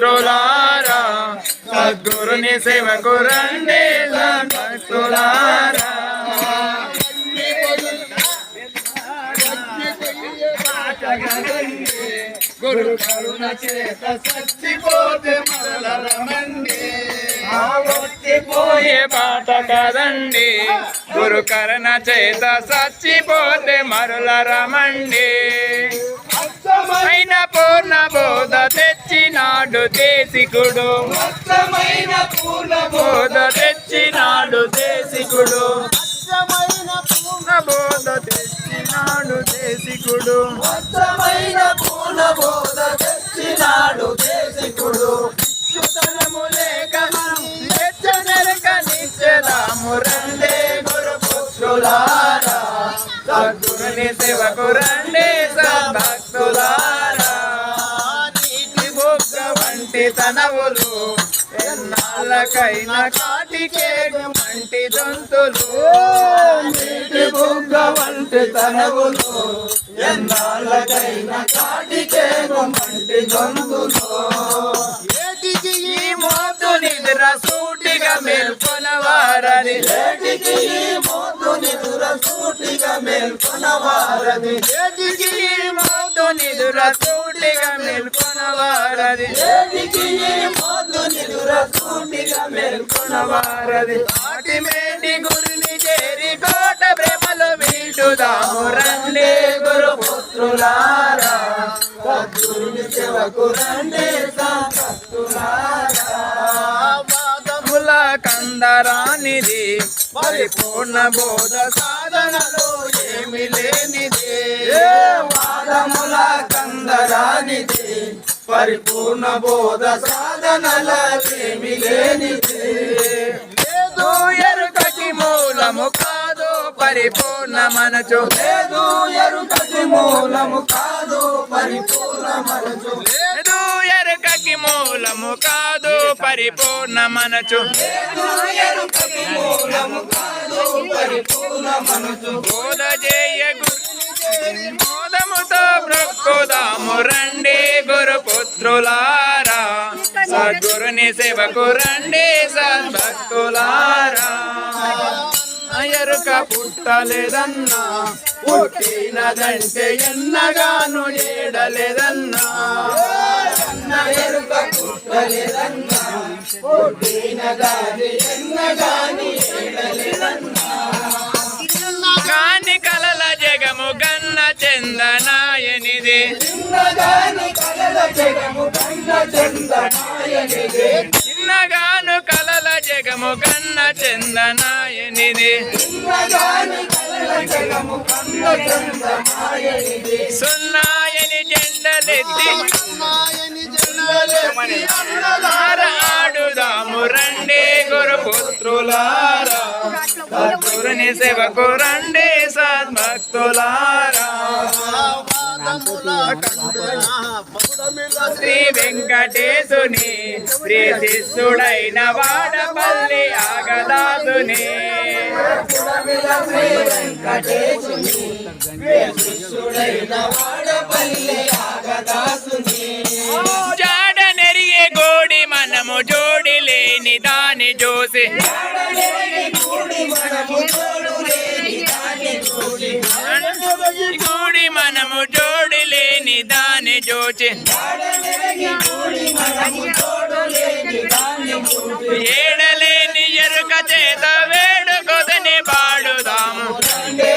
పుత్రులారా సద్గురుని సేవకు భక్తులారా గురు కరుణ చేత సచ్చిపోతే మరల రమండి పోయే పాట కదండి. గురు కరణ చేత సచ్చిపోతే మరల రమండి అయిన పూర్ణ బోధతే తెచ్చినాడు దేశికుడు. అర్థమైన పూర్ణ బోధ తెచ్చినాడు దేశికుడు. బోధమైన పూర్ణ బోధ తెచ్చినాడు దేశికుడు. అర్థమైన పూర్ణ బోధ తెచ్చినాడు దేశికుడు. చుతనము లేక మనం తెచ్చనరక నిత్యదాము రండే గురు పుత్రులారా. సద్గురుని సేవకు రండే సద్భక్తులారా ఎన్నాళ్ళకైనా కాటికే మంటి దొంతులు నీటి బుగ్గ వంటి తనవులు ఎన్నాళ్ళకైనా కాటికేగు మంటి గొంతులో ఏటికి ఈ మోతు నిద్ర సూటిగా మేల్కొనవారని ఏటికి ఈ మోతు నిదుర సూటిగా మేల్కొనవారది? ఏటికి ఈ మోతు నిద్ర సూటిగా మేల్కొనవారది. సూటిగా మేల్కొనవారది. ఆటి మేటి గురిని చేరి కోట ప్రేమలో వీటుదాము. రండి గురు పుత్రులారా సద్గురుని సేవకు రండి కందరానిది. పరిపూర్ణ బోధ సాధనలో ఏమి లేనిది. వాదముల కందరానిది. పరిపూర్ణ బోధ సాధనలేమి లేనిది. లేదు ఎరుకకి మూలము కాదు పరిపూర్ణ మనచు. లేదు ఎరుకటి మూలము కాదు పరిపూర్ణ మనసు ఎరుకకి మూలము కాదు పరిపూర్ణ మనచు మూలము కాదు పరిపూర్ణ బోధ చేయ మోదముతో రండి గురు పుత్రులారా సద్గురుని సేవకు రండి సద్భక్తులారా. ఎరుక పుట్టలేదన్నా పుట్టినదంటే ఎన్నగాను ఏడలేదన్నా అన్న ఎరుక పుట్టలేదన్నా పుట్టిన గాని ఎన్నగాని ఏడలేదన్నా కాని కలల జగము గన్న చందనాయనిది చిన్నగాని కలల జగము కన్న చందనాయనిదే చిన్నగాను కలల జగము కన్న చందనాయనిది చిన్నగాని కలల జగము కన్న చందనాయనిదే సున్నాయని జెండలెత్తి నాయని జనలెత్తి ఆర ఆడుదాము రండి గురు పుత్రులారా సద్గురుని సేవకు రండి సద్భక్తులారా. శ్రీ వెంకటేశుని శ్రీ శిష్యుడైన వాడపల్లి ఆగదాసుని. శ్రీ వెంకటేశుని శిష్యుడైన వాడపల్లి ఆగదాసుని. చూసి కూడి మనము జోడి లేని దాన్ని చూచి ఏడలేని ఎరుక చేత వేడుకొదని పాడుదాము. అదే